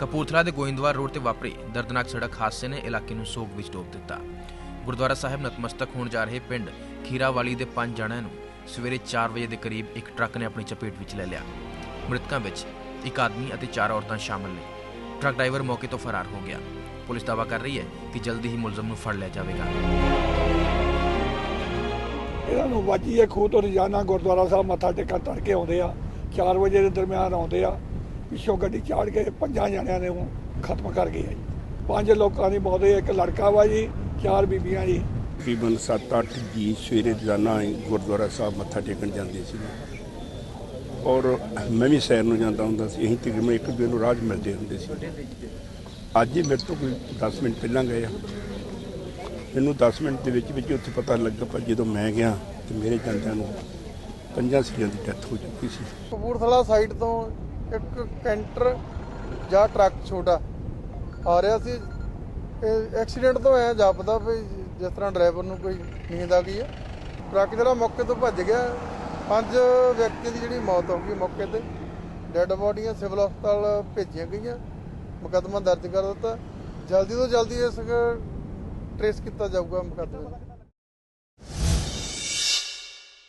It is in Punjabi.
ਕਪੂਰਥਲਾ ਦੇ ਗੋਇੰਦਵਾਲ ਰੋਡ ਤੇ ਵਾਪਰੇ ਦਰਦਨਾਕ ਸੜਕ ਹਾਦਸੇ ਨੇ ਇਲਾਕੇ ਨੂੰ ਸੋਗ ਵਿੱਚ ਡੋਬ ਦਿੱਤਾ। ਗੁਰਦੁਆਰਾ ਸਾਹਿਬ ਨਤਮਸਤਕ ਹੋਣ ਜਾ ਰਹੇ ਪਿੰਡ ਖੀਰਾਵਾਲੀ ਦੇ ਪੰਜ ਜਣਿਆਂ ਨੂੰ ਸਵੇਰੇ 4 ਵਜੇ ਦੇ ਕਰੀਬ ਇੱਕ ਟਰੱਕ ਨੇ ਆਪਣੀ ਚਪੇਟ ਵਿੱਚ ਲੈ ਲਿਆ। ਮ੍ਰਿਤਕਾਂ ਵਿੱਚ ਇੱਕ ਆਦਮੀ ਅਤੇ ਚਾਰ ਔਰਤਾਂ ਸ਼ਾਮਲ ਨੇ। ਟਰੱਕ ਡਰਾਈਵਰ ਮੌਕੇ ਤੋਂ ਫਰਾਰ ਹੋ ਗਿਆ। ਪੁਲਿਸ ਦਾਅਵਾ ਕਰ ਰਹੀ ਹੈ ਕਿ ਜਲਦੀ ਹੀ ਮੁਲਜ਼ਮ ਨੂੰ ਫੜ ਲਿਆ ਜਾਵੇਗਾ। ਇਹਨਾਂ ਨੂੰ ਵਾਜੀ ਹੈ ਖੂਹ ਤੋਂ ਰੋਜ਼ਾਨਾ ਗੁਰਦੁਆਰਾ ਸਾਹਿਬ ਮੱਥਾ ਟੇਕਣ ਤੜਕੇ ਆਉਂਦੇ ਆ। 4 ਵਜੇ ਦੇ ਦਰਮਿਆਨ ਆਉਂਦੇ ਆ। ਪਿੱਛੋਂ ਗੱਡੀ ਚਾੜ ਕੇ ਪੰਜਾਂ ਜਣਿਆਂ ਨੇ ਉਹ ਖਤਮ ਕਰ ਗਏ ਆ ਜੀ। ਪੰਜ ਲੋਕਾਂ ਦੀ ਮੌਤ ਹੋਈ ਇੱਕ ਲੜਕਾ ਵਾ ਜੀ ਚਾਰ ਬੀਬੀਆਂ ਜੀ। ਤਕਰੀਬਨ 7-8 ਜੀ ਸਵੇਰੇ ਰੋਜ਼ਾਨਾ ਗੁਰਦੁਆਰਾ ਸਾਹਿਬ ਮੱਥਾ ਟੇਕਣ ਜਾਂਦੇ ਸੀ। ਔਰ ਮੈਂ ਵੀ ਸੈਰ ਨੂੰ ਜਾਂਦਾ ਹੁੰਦਾ ਸੀ ਇਹੀ ਤਕਰੀਬਨ ਇੱਕ ਦੂਜੇ ਨੂੰ ਰਾਜ ਮਿਲਦੇ ਹੁੰਦੇ ਸੀ। ਅੱਜ ਹੀ ਮੇਰੇ ਤੋਂ ਕੋਈ 10 ਮਿੰਟ ਪਹਿਲਾਂ ਗਏ ਆ। ਮੈਨੂੰ 10 ਮਿੰਟ ਦੇ ਵਿੱਚ ਵਿੱਚ ਉੱਥੇ ਪਤਾ ਲੱਗਾ ਪਰ ਜਦੋਂ ਮੈਂ ਗਿਆ ਤੇ ਮੇਰੇ ਜਾਂਦਿਆਂ ਨੂੰ ਪੰਜਾਂ ਸੀਆਂ ਦੀ ਡੈਥ ਹੋ ਚੁੱਕੀ ਸੀ। ਕਪੂਰਥਲਾ ਸਾਈਡ ਤੋਂ ਇੱਕ ਕੈਂਟਰ ਜਾਂ ਟਰੱਕ ਛੋਟਾ ਆ ਰਿਹਾ ਸੀ। ਇਹ ਐਕਸੀਡੈਂਟ ਤੋਂ ਐ ਜਾਪਦਾ ਵੀ ਜਿਸ ਤਰ੍ਹਾਂ ਡਰਾਈਵਰ ਨੂੰ ਕੋਈ ਨੀਂਦ ਆ ਗਈ ਹੈ ਟਰੱਕ ਜਿਹੜਾ ਮੌਕੇ ਤੋਂ ਭੱਜ ਗਿਆ। ਪੰਜ ਵਿਅਕਤੀ ਦੀ ਜਿਹੜੀ ਮੌਤ ਹੋ ਗਈ ਮੌਕੇ ਤੇ। ਡੈੱਡ ਬੋਡੀਆਂ ਸਿਵਲ ਹਸਪਤਾਲ ਭੇਜੀਆਂ ਗਈਆਂ। ਮੁਕੱਦਮਾ ਦਰਜ ਕਰ ਦਿੱਤਾ। ਜਲਦੀ ਤੋਂ ਜਲਦੀ ਇਸ ਟ੍ਰੇਸ ਕੀਤਾ ਜਾਊਗਾ ਮੁਕੱਦਮੇ।